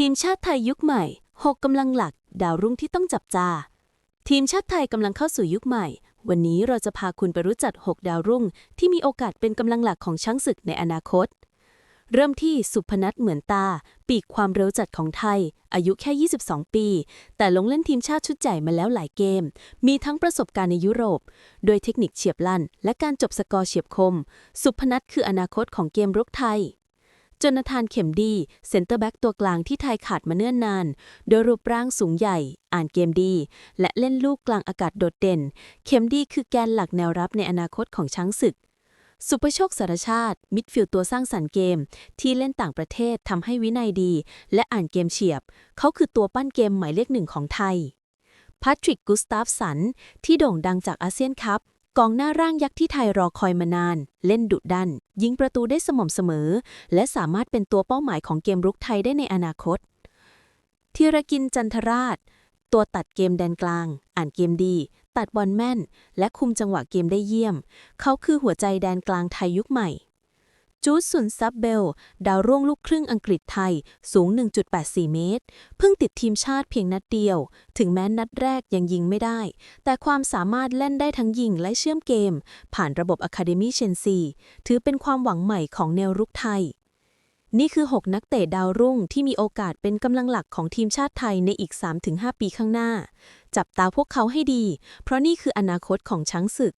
ทีมชาติไทยยุคใหม่ 6กำลังหลัก ดาวรุ่งที่ต้องจับตาทีมชาติไทยกำลังเข้าสู่ยุคใหม่ วันนี้เราจะพาคุณไปรู้จัก 6 ดาวรุ่ง ที่มีโอกาสเป็นกำลังหลักของช้างศึกในอนาคต เริ่มที่สุพนัทเหมือนตา ปีกความเร็วจัดของไทย อายุแค่ 22 ปี แต่ลงเล่นทีมชาติชุดใหญ่มาแล้วหลายเกม มีทั้งประสบการณ์ในยุโรป โดยเทคนิคเฉียบลั่น และการจบสกอร์เฉียบคม สุพนัทคืออนาคตของเกมรุกไทย จนทานเข็มดีเซนเตอร์แบ็กตัวกลางที่ไทยขาดมาเนิ่นนาน โดยรูปร่างสูงใหญ่ อ่านเกมดี และเล่นลูกกลางอากาศโดดเด่น เข็มดีคือแกนหลักแนวรับในอนาคตของช้างศึก สุภโชคสารชาติ มิดฟิลด์ตัวสร้างสรรค์เกม ที่เล่นต่างประเทศทำให้วินัยดี และอ่านเกมเฉียบ เขาคือตัวปั้นเกมหมายเลขหนึ่งของไทยพาทริกกุสตาฟสัน ที่โด่งดังจากอาเซียนคัพ กองหน้าร่างยักษ์ที่ไทยรอคอยมานาน เล่นดุดัน ยิงประตูได้สม่ำเสมอ และสามารถเป็นตัวเป้าหมายของเกมรุกไทยได้ในอนาคตธีรกินจันทราช ตัวตัดเกมแดนกลาง อ่านเกมดี ตัดบอลแม่น และคุมจังหวะเกมได้เยี่ยม เขาคือหัวใจแดนกลางไทยยุคใหม่ จูดสุนซับเบล ดาวรุ่งลูกครึ่งอังกฤษไทย สูง 1.84 เมตร เพิ่งติดทีมชาติเพียงนัดเดียว ถึงแม้นัดแรกยังยิงไม่ได้ แต่ความสามารถเล่นได้ทั้งยิงและเชื่อมเกม ผ่านระบบ Academy เชนซีถือเป็นความหวังใหม่ของแนวรุกไทย นี่คือ 6 นักเตะดาวรุ่งที่มีโอกาสเป็นกำลังหลักของทีมชาติไทยในอีก 3-5 ปีข้างหน้า จับตาพวกเขาให้ดี เพราะนี่คืออนาคตของช้างศึก